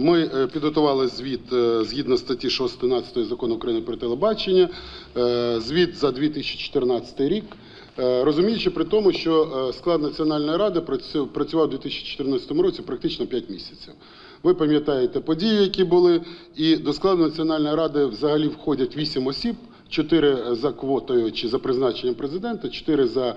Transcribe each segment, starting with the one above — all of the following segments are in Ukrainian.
Ми е, підготували звіт е, згідно статті 6 закону України про телебачення, е, звіт за 2014 рік. Розуміючи при тому, що склад Національної ради працю- працював у 2014 році практично 5 місяців. Ви пам'ятаєте події, які були, і до складу Національної ради взагалі входять 8 осіб. Чотири за квотою чи за призначенням президента, чотири за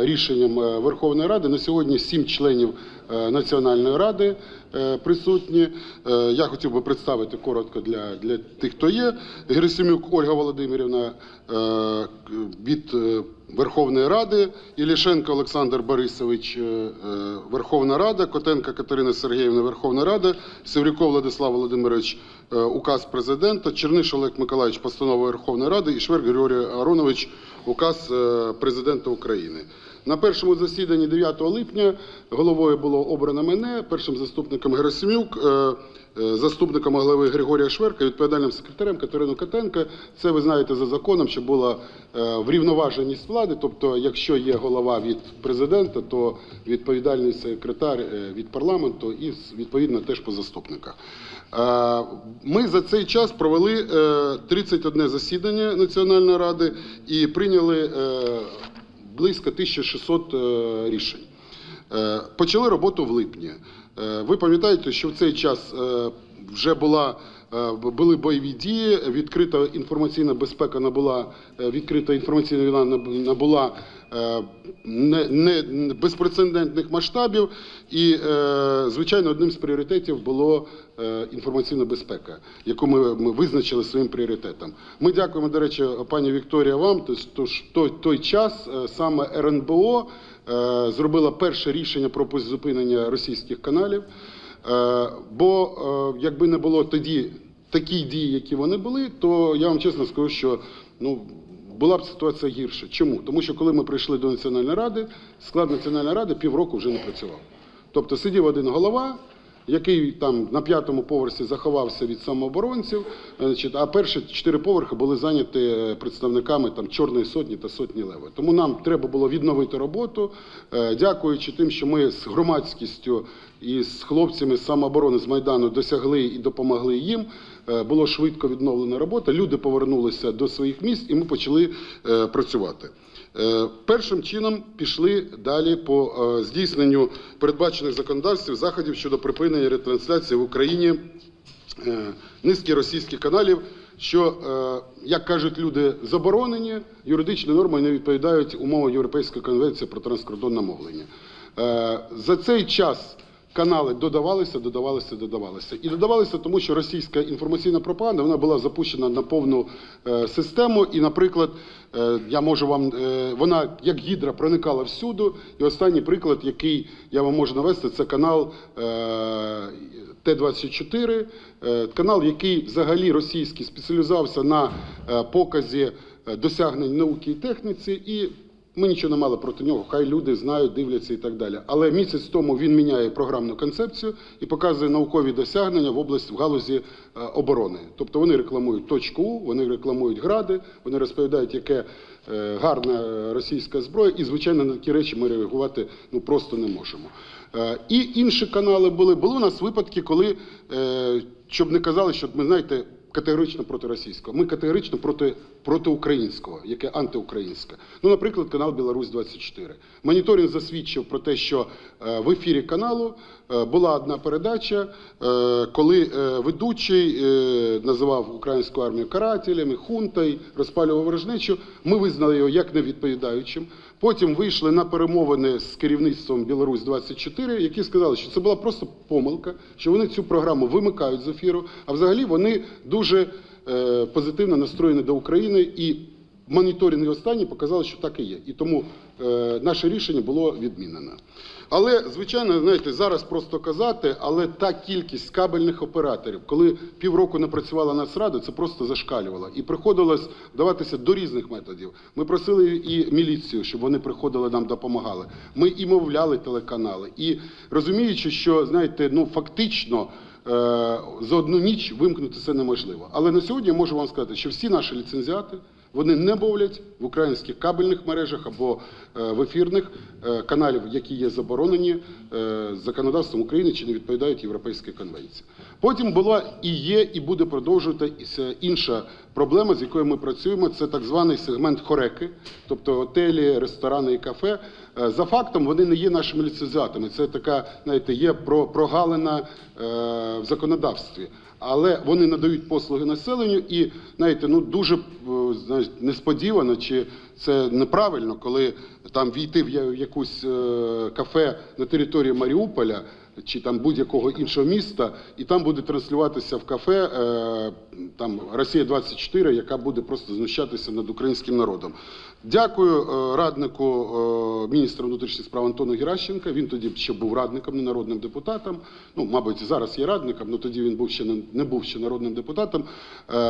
рішенням Верховної Ради. На сьогодні сім членів Національної ради е, присутні. Е, Я хотів би представити коротко для, для тих, хто є. Герасимюк Ольга Володимирівна е, від е, Верховної Ради, Ілішенко Олександр Борисович, е, е, Верховна Рада, Котенка Катерина Сергіївна, Верховна Рада, Севрюков Владислав Володимирович, е, указ президента, Черниш Олег Миколаївич, постанова Верховної Ради. І Шверк Григорій Аронович, указ е, президента України. На першому засіданні 9 липня головою було обрано мене, першим заступником Герасимюк, е, е, заступником голови Григорія Шверка, відповідальним секретарем Катерину Котенка. Це ви знаєте за законом, що була врівноваженість влади. Тобто, якщо є голова від президента, то відповідальний секретар від парламенту і відповідно теж по заступниках. Е, Ми за цей час провели е, 31 засідання Національної ради і прийняли е, близько 1600 е, рішень. Е, Почали роботу в липні. Е, Ви пам'ятаєте, що в цей час е, вже була. е, Були бойові дії, відкрита інформаційна безпека набула, е, відкрита інформаційна війна набула е, не, не безпрецедентних масштабів. І, е, звичайно, одним з пріоритетів було е, інформаційна безпека, яку ми, визначили своїм пріоритетом. Ми дякуємо, до речі, пані Вікторія, вам. Тож, той, той час е, саме РНБО е, зробила перше рішення про призупинення російських каналів. Е, Бо е, якби не було тоді такі дії, які вони були, то я вам чесно скажу, що ну. Була б ситуація гірша. Чому? Тому що коли ми прийшли до Національної ради, склад Національної ради півроку вже не працював. Тобто сидів один голова, який там на п'ятому поверсі заховався від самооборонців, а перші чотири поверхи були зайняті е, представниками там Чорної сотні та сотні леви. Тому нам треба було відновити роботу, Е, дякуючи тим, що ми з громадськістю і з хлопцями з самооборони з майдану досягли і допомогли їм. е, Було швидко відновлена робота. Люди повернулися до своїх місць, і ми почали працювати. Е, Першим чином пішли далі по е, здійсненню передбачених законодавствів заходів щодо припинення ретрансляції в Україні е, низки російських каналів, що, як кажуть люди, заборонені юридичні норми не відповідають умовам Європейської конвенції про транскордонне мовлення. За цей час канали додавалися, додавалися, додавалися. І додавалися тому, що російська інформаційна пропаганда вона була запущена на повну е, систему. І, наприклад, е, я можу вам, е, вона як гідра проникала всюди. І останній приклад, який я вам можу навести, це канал е, Т-24, е, канал, який взагалі російський спеціалізувався на показі досягнень науки і техніці. І ми нічого не мали проти нього, хай люди знають, дивляться і так далі. Але місяць тому він міняє програмну концепцію і показує наукові досягнення в області в галузі е, оборони. Тобто вони рекламують точку вони рекламують гради, вони розповідають, яке е, гарна російська зброя, і звичайно на такі речі ми реагувати ну просто не можемо. Е, І інші канали були. Були у нас випадки, коли щоб не казали, що ми знаєте категорично проти російського. Ми категорично проти, проти українського, яке антиукраїнське. Ну, наприклад, канал Білорусь 24 Моніторинг засвідчив про те, що е, в ефірі каналу е, була одна передача, е, коли ведучий називав українську армію карателями, хунтою, розпалював ворожнечу. Ми визнали його як невідповідаючим. Потім вийшли на перемовини з керівництвом Білорусь 24 які сказали, що це була просто помилка, що вони цю програму вимикають з ефіру. А взагалі вони дуже е, позитивно настроєні до України і моніторинги останні показали, що так і є. І тому е, наше рішення було відмінено. Але, звичайно, знаєте, зараз просто казати, але та кількість кабельних операторів, коли півроку не працювала Нацрада, це просто зашкалювало. І приходилось вдаватися до різних методів. Ми просили і міліцію, щоб вони приходили нам допомагали. Ми і мовляли телеканали. І розуміючи, що знаєте, ну фактично. е, За одну ніч вимкнути це неможливо. Але на сьогодні я можу вам сказати, що всі наші ліцензіати вони не мовлять в українських кабельних мережах або е, в ефірних е, каналів, які є заборонені е, законодавством України чи не відповідають Європейській конвенції. Потім була і є, і буде продовжуватися інша проблема, з якою ми працюємо. Це так званий сегмент хореки, тобто готелі, ресторани і кафе. За фактом вони не є нашими ліцензіатами. Це така, знаєте, є про- прогалина в законодавстві. Але вони надають послуги населенню, і знаєте, ну дуже е, знаєте, несподівано, чи це неправильно, коли там війти в якусь е, кафе на території Маріуполя чи там будь-якого іншого міста, і там буде транслюватися в кафе е, там Росія 24 яка буде просто знущатися над українським народом. Дякую е, раднику е, міністра внутрішніх справ Антону Геращенка. Він тоді ще був радником, не народним депутатом. Ну, мабуть, зараз є радником, але тоді він був ще не, не був ще народним депутатом.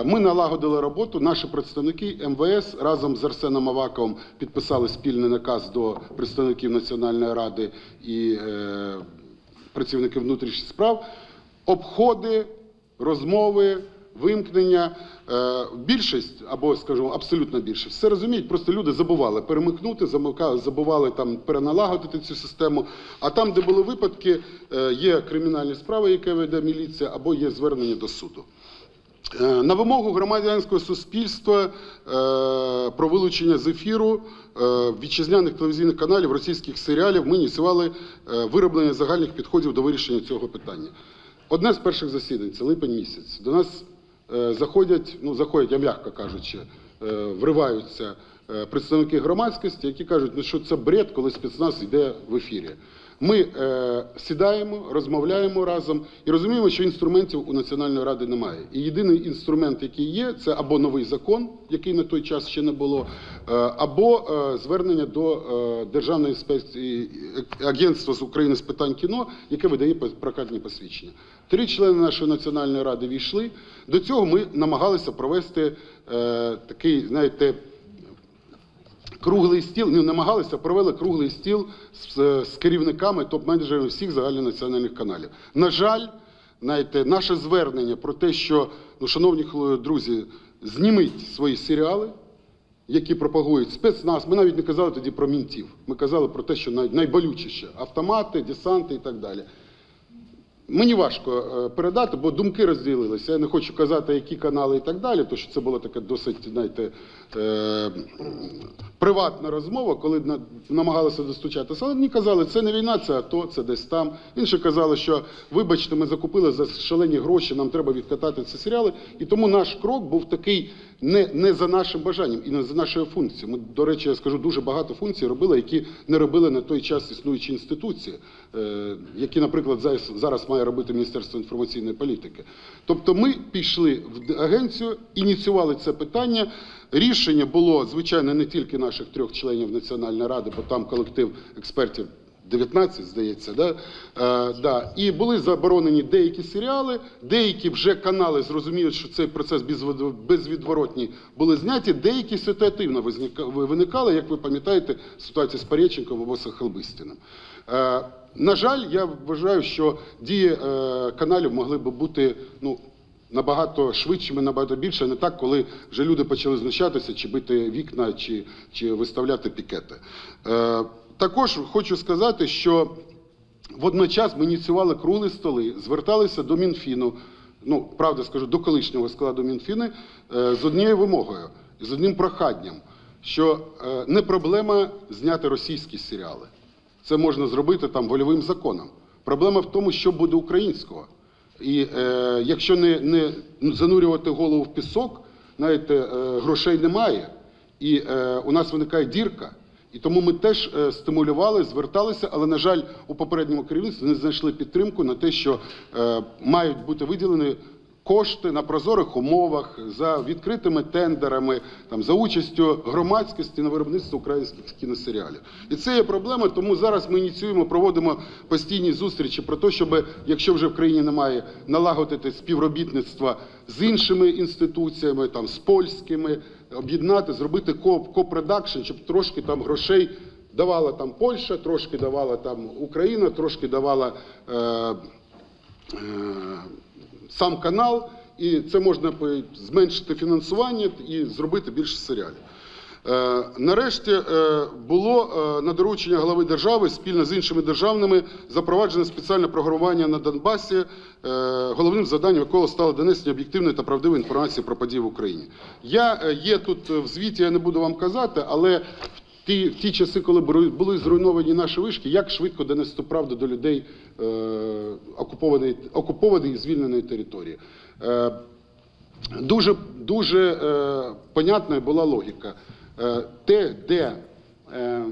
Ми налагодили роботу. Наші представники МВС разом з Арсеном Аваковим підписали спільний наказ до представників Національної ради і працівників внутрішніх справ. Обходи, розмови, вимкнення. Е, Більшість, або скажімо, абсолютно більшість, все розуміють, просто люди забували перемикнути, забували там переналагодити цю систему. А там, де були випадки, е, є кримінальні справи, які веде міліція, або є звернення до суду. Е, На вимогу громадянського суспільства е, про вилучення з ефіру е, вітчизняних телевізійних каналів російських серіалів ми ініціювали вироблення загальних підходів до вирішення цього питання. Одне з перших засідань це липень місяць. До нас заходять, ну заходять, я м'яко кажучи, вриваються представники громадськості, які кажуть, ну що це бред, коли спецназ йде в ефірі. Ми е, сідаємо, розмовляємо разом і розуміємо, що інструментів у Національної ради немає. І єдиний інструмент, який є, це або новий закон, який на той час ще не було, е, або е, звернення до е, Державної інспекції агентства з України з питань кіно, яке видає прокатні посвідчення. Три члени нашої національної ради війшли. До цього ми намагалися провести е, такий, знаєте круглий стіл, не намагалися, провели круглий стіл з, з керівниками топ-менеджерів всіх загальнонаціональних каналів. На жаль, знаєте, наше звернення про те, що, ну, шановні друзі, зніміть свої серіали, які пропагують спецназ. Ми навіть не казали тоді про мінтів. Ми казали про те, що най- найболючіше автомати, десанти і так далі. Мені важко е, передати, бо думки розділилися. Я не хочу казати, які канали і так далі, тому що це була така досить, знаєте, е, приватна розмова, коли намагалися достучатися. Але мені казали, це не війна, це АТО, це десь там. Інші казали, що вибачте, ми закупили за шалені гроші, нам треба відкатати ці серіали. І тому наш крок був такий не, не за нашим бажанням і не за нашою функцією. Ми, до речі, я скажу, дуже багато функцій робили, які не робили на той час існуючі інституції, е, які, наприклад, зараз, зараз має робити Міністерство інформаційної політики. Тобто ми пішли в агенцію, ініціювали це питання. Рішення було, звичайно, не тільки наших трьох членів Національної ради, бо там колектив експертів 19, здається, да? Е, да. і були заборонені деякі серіали, деякі вже канали зрозуміють, що цей процес безвідворотній були зняті, деякі ситуативно виникали, як ви пам'ятаєте, ситуація з Парєченком або Сахалбистіним. Е, на жаль, я вважаю, що дії е, каналів могли би бути ну, набагато швидшими, набагато більше, не так, коли вже люди почали знущатися, чи бити вікна, чи, чи виставляти пікети. Е, також хочу сказати, що водночас ми ініціювали круглі столи, зверталися до Мінфіну, ну, правда скажу, до колишнього складу Мінфіни е, з однією вимогою, з одним проханням, що е, не проблема зняти російські серіали. Це можна зробити там вольовим законом. Проблема в тому, що буде українського. І е, якщо не, не занурювати голову в пісок, знаєте, е, грошей немає, і е, у нас виникає дірка. І тому ми теж е, стимулювали, зверталися, але, на жаль, у попередньому керівництві не знайшли підтримку на те, що е, мають бути виділені кошти на прозорих умовах, за відкритими тендерами, там, за участю громадськості на виробництво українських кіносеріалів. І це є проблема, тому зараз ми ініціюємо, проводимо постійні зустрічі про те, щоб, якщо вже в країні немає, налагодити співробітництво з іншими інституціями, там, з польськими, об'єднати, зробити ко- копродакшн, щоб трошки там грошей давала там Польща, трошки давала там Україна, трошки давала. Е, е, сам канал, і це можна зменшити фінансування і зробити більше серіалів. Е, Нарешті е, було е, на доручення глави держави спільно з іншими державними запроваджено спеціальне програмування на Донбасі, головним завданням якого стало донесення об'єктивної та правдивої інформації про події в Україні. Я є тут в звіті, я не буду вам казати, але ті, в ті часи, коли були- зруйновані наші вишки, як швидко донести правду до людей е, окупованої, окупованої і звільненої території. Е, Дуже, дуже е, понятною була логіка. Е, те, де е,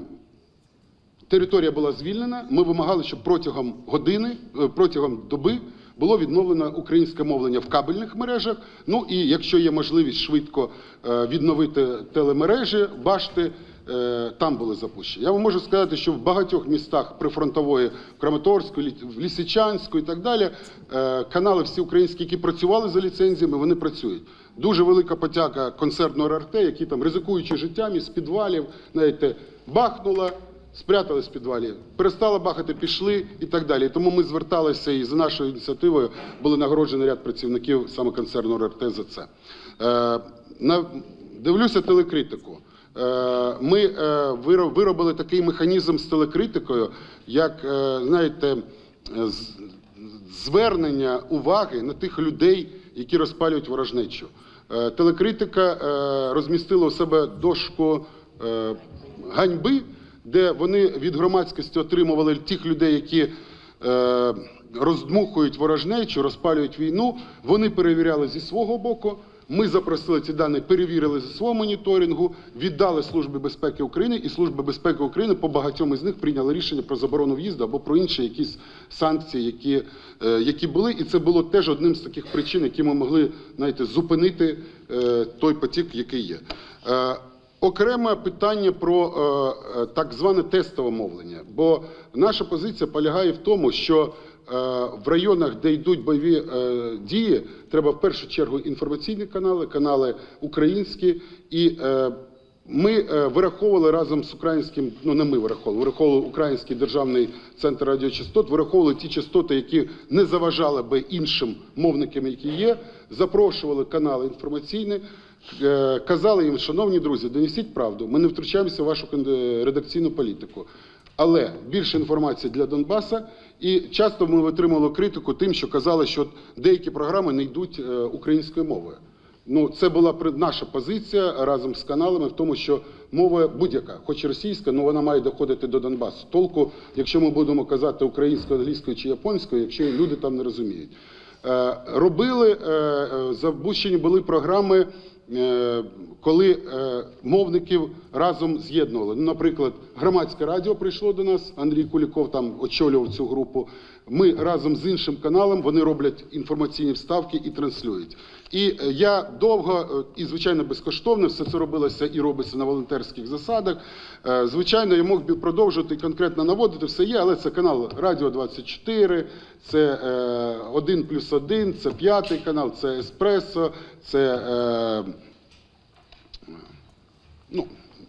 територія була звільнена, ми вимагали, щоб протягом години, е, протягом доби було відновлено українське мовлення в кабельних мережах. Ну і якщо є можливість швидко е, відновити телемережі, башти. Е, Там були запущені. Я вам можу сказати, що в багатьох містах прифронтової в Краматорську, в Лісичанську і так далі е, канали всі українські, які працювали за ліцензіями, вони працюють. Дуже велика потяга концертного РРТ, які там ризикуючи життям із підвалів, знаєте, бахнула, спрятались в підвалі, перестала бахати, пішли і так далі. Тому ми зверталися і за нашою ініціативою були нагороджені ряд працівників саме концерну РРТ за це. Е, на, дивлюся телекритику. Е, Ми е, виробили такий механізм з телекритикою, як, е, знаєте, звернення уваги на тих людей, які розпалюють ворожнечу. Телекритика розмістила у себе дошку ганьби, де вони від громадськості отримували тих людей, які роздмухують ворожнечу, розпалюють війну. Вони перевіряли зі свого боку. Ми запросили ці дані, перевірили зі свого моніторингу, віддали Службі безпеки України, і Служба безпеки України по багатьом із них прийняла рішення про заборону в'їзду або про інші якісь санкції, які, е, які були. І це було теж одним з таких причин, які ми могли знаєте, зупинити е, той потік, який є. Е, Окреме питання про е, е, так зване тестове мовлення. Бо наша позиція полягає в тому, що в районах, де йдуть бойові е, дії, треба в першу чергу інформаційні канали, канали українські і. е, ми е, вираховували разом з українським, ну не ми вираховували, вираховували Український державний центр радіочастот, вираховували ті частоти, які не заважали би іншим мовникам, які є, запрошували канали інформаційні, е, казали їм, шановні друзі, донесіть правду, ми не втручаємося в вашу редакційну політику. Але більше інформації для Донбаса, і часто ми отримали критику тим, що казали, що деякі програми не йдуть е, українською мовою. Ну, це була наша позиція разом з каналами в тому, що мова будь-яка, хоч російська, але вона має доходити до Донбасу. Толку, якщо ми будемо казати українською, англійською чи японською, якщо люди там не розуміють. Е, Робили, е, е, були програми, коли е, мовників разом з'єднували. Ну, наприклад, громадське радіо прийшло до нас, Андрій Куліков там очолював цю групу. Ми разом з іншим каналом вони роблять інформаційні вставки і транслюють. І е, я довго е, і звичайно безкоштовно все це робилося і робиться на волонтерських засадах. Е, Звичайно, я мог би продовжувати конкретно наводити все є, але це канал Радіо 24, це е, 1 плюс 1, це п'ятий канал, це Еспресо, це е, ну,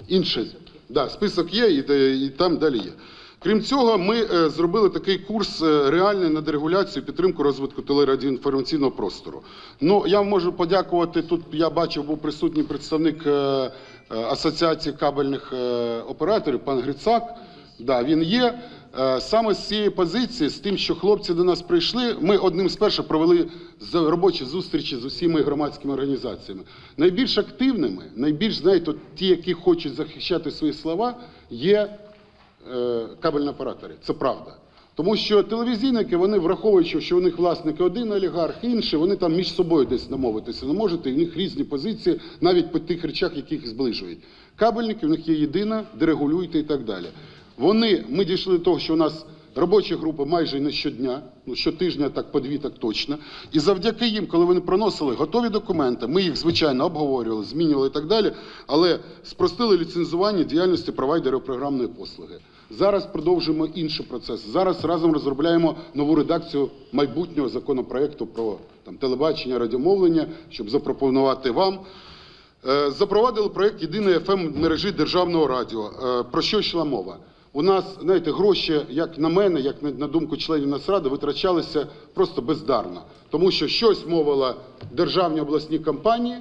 інше. Да, список є і, і там далі є. Крім цього, ми е, зробили такий курс е, реальний на дерегуляцію підтримку розвитку телерадіоінформаційного простору. Ну, я можу подякувати. Тут я бачив, був присутній представник е, е, Асоціації кабельних е, операторів, пан Грицак. Да, він є. Е, Саме з цієї позиції, з тим, що хлопці до нас прийшли, ми одним з перших провели робочі зустрічі з усіма громадськими організаціями. Найбільш активними, найбільш, знаєте, ті, які хочуть захищати свої слова, є е, кабельні оператори. Це правда. Тому що телевізійники, вони враховуючи, що у них власники один олігарх, інший, вони там між собою десь домовитися не можуть, і в них різні позиції, навіть по тих речах, які їх зближують. Кабельники, в них є єдина, дерегулюйте і так далі. Вони, ми дійшли до того, що у нас робочі групи майже не щодня, ну щотижня так по дві, так точно. І завдяки їм, коли вони проносили готові документи, ми їх звичайно обговорювали, змінювали і так далі, але спростили ліцензування діяльності провайдерів програмної послуги. Зараз продовжуємо інший процес. Зараз разом розробляємо нову редакцію майбутнього законопроекту про там телебачення, радіомовлення, щоб запропонувати вам. Е, Запровадили проєкт єдиної fm мережі державного радіо. Е, Про що йшла мова? У нас, знаєте, гроші, як на мене, як на, думку членів Нацради, витрачалися просто бездарно. Тому що щось мовила державні обласні компанії,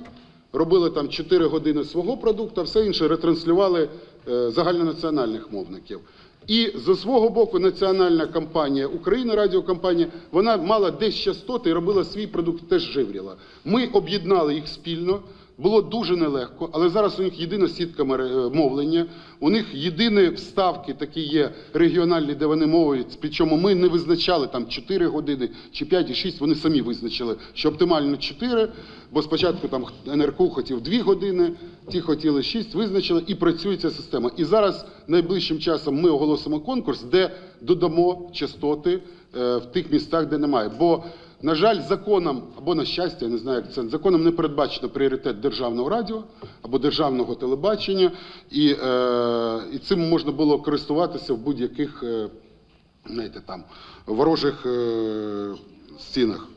робили там 4 години свого продукту, а все інше ретранслювали е, загальнонаціональних мовників. І зі свого боку національна компанія Україна, радіокомпанія, вона мала десь частоти і робила свій продукт, теж живріла. Ми об'єднали їх спільно. Було дуже нелегко, але зараз у них єдина сітка е, мовлення, у них єдині вставки такі є регіональні, де вони мовують. Причому ми не визначали там 4 години чи 5 і 6, вони самі визначили, що оптимально 4, бо спочатку там НРК хотів 2 години, ті хотіли 6, визначили і працює ця система. І зараз найближчим часом ми оголосимо конкурс, де додамо частоти е, в тих містах, де немає. Бо на жаль, законом або на щастя, я не знаю, як це законом не передбачено пріоритет державного радіо або державного телебачення, і, е, і цим можна було користуватися в будь-яких е, знаєте, там ворожих е, стінах.